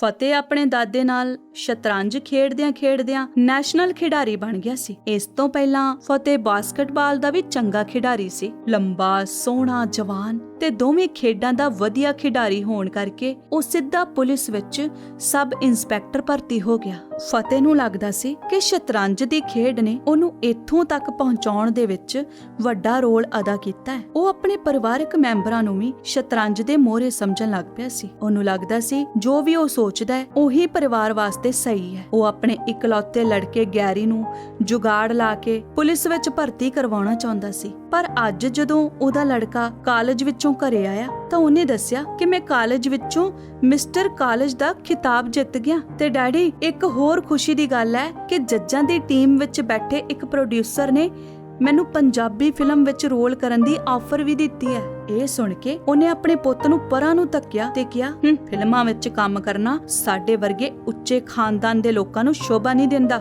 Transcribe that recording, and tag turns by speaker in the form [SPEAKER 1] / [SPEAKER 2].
[SPEAKER 1] ਫਤਿਹ ਆਪਣੇ ਦਾਦੇ ਨਾਲ ਸ਼ਤਰੰਜ ਖੇਡਦਿਆਂ ਖੇਡਦਿਆਂ ਨੈਸ਼ਨਲ ਖਿਡਾਰੀ ਬਣ ਗਿਆ ਸੀ। ਇਸ ਤੋਂ ਪਹਿਲਾਂ ਫਤਿਹ ਬਾਸਕਟਬਾਲ ਦਾ ਵੀ ਚੰਗਾ ਖਿਡਾਰੀ ਸੀ। ਲੰਬਾ, ਸੋਹਣਾ, ਜਵਾਨ। ਤੇ ਦੋਵੇਂ ਖੇਡਾਂ ਦਾ ਵਧੀਆ ਖਿਡਾਰੀ ਹੋਣ ਕਰਕੇ ਉਹ ਸਿੱਧਾ ਪੁਲਿਸ ਵਿੱਚ ਸਬ ਇੰਸਪੈਕਟਰ ਭਰਤੀ ਹੋ ਗਿਆ। ਫਤਿਹ ਨੂੰ ਲੱਗਦਾ ਸੀ ਕਿ ਸ਼ਤਰੰਜ ਦੀ ਖੇਡ ਨੇ ਉਹਨੂੰ ਇੱਥੋਂ ਤੱਕ ਪਹੁੰਚਾਉਣ ਦੇ ਵਿੱਚ ਵੱਡਾ ਰੋਲ ਅਦਾ ਕੀਤਾ ਹੈ। ਉਹ ਆਪਣੇ ਪਰਿਵਾਰਕ ਮੈਂਬਰਾਂ ਨੂੰ ਵੀ ਸ਼ਤਰੰਜ ਦੇ ਮੋਹਰੇ ਸਮਝਣ ਲੱਗ ਪਿਆ ਸੀ। ਉਹਨੂੰ ਲੱਗਦਾ ਸੀ ਜੋ ਵੀ ਉਹ ਸੋਚਦਾ ਹੈ, ਉਹੀ ਪਰਿਵਾਰ ਵਾਸਤੇ ਸਹੀ ਹੈ। ਉਹ ਆਪਣੇ ਇਕਲੌਤੇ ਲੜਕੇ ਗੈਰੀ ਨੂੰ ਜੁਗਾੜ ਲਾ ਕੇ ਪੁਲਿਸ ਵਿੱਚ ਭਰਤੀ ਕਰਵਾਉਣਾ ਚਾਹੁੰਦਾ ਸੀ। ਪਰ ਅੱਜ ਜਦੋਂ ਉਹਦਾ ਲੜਕਾ ਕਾਲਜ ਵਿੱਚ ਘਰੇ ਆਇਆ ਤਾਂ ਉਹਨੇ ਦੱਸਿਆ ਕਿ ਮੈਂ ਕਾਲਜ ਵਿੱਚੋਂ ਮਿਸਟਰ ਕਾਲਜ ਦਾ ਖਿਤਾਬ ਜਿੱਤ ਗਿਆ ਤੇ ਡੈਡੀ, ਇੱਕ ਹੋਰ ਖੁਸ਼ੀ ਦੀ ਗੱਲ ਹੈ ਕਿ ਜੱਜਾਂ ਦੀ ਟੀਮ ਵਿੱਚ ਬੈਠੇ ਇੱਕ ਪ੍ਰੋਡਿਊਸਰ ਨੇ ਮੈਨੂੰ ਪੰਜਾਬੀ ਫਿਲਮ ਵਿੱਚ ਰੋਲ ਕਰਨ ਦੀ ਆਫਰ ਵੀ ਦਿੱਤੀ ਹੈ। ਇਹ ਸੁਣ ਕੇ ਉਹਨੇ ਆਪਣੇ ਪੁੱਤ ਨੂੰ ਪਰਾਂ ਨੂੰ ਧੱਕਿਆ ਤੇ ਕਿਹਾ ਫਿਲਮਾਂ ਵਿੱਚ ਕੰਮ ਕਰਨਾ ਸਾਡੇ ਵਰਗੇ ਉੱਚੇ ਖਾਨਦਾਨ ਦੇ ਲੋਕਾਂ ਨੂੰ ਸ਼ੋਭਾ ਨਹੀਂ ਦਿੰਦਾ।